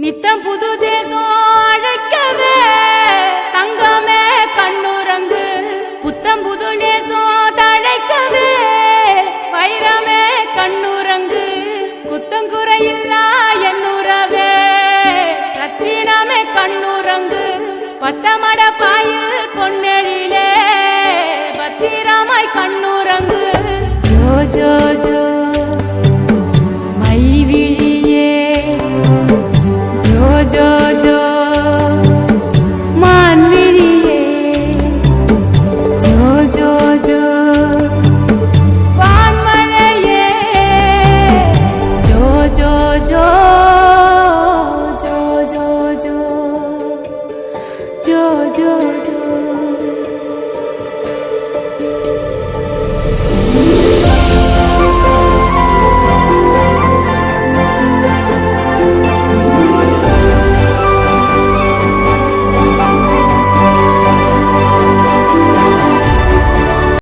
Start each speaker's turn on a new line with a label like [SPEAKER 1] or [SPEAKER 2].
[SPEAKER 1] நித்தம் புது தேசம் அழைக்கவே தங்கமே கண்ணுரங்கு புத்தம் புது நேசம் தழைக்கவே வைரமே கண்ணுரங்கு குத்தங்குறையில்லா என்னுறவே ரத்தினமே கண்ணுரங்கு பத்தமட பாயில் பொன்னெழிலே jo jo jo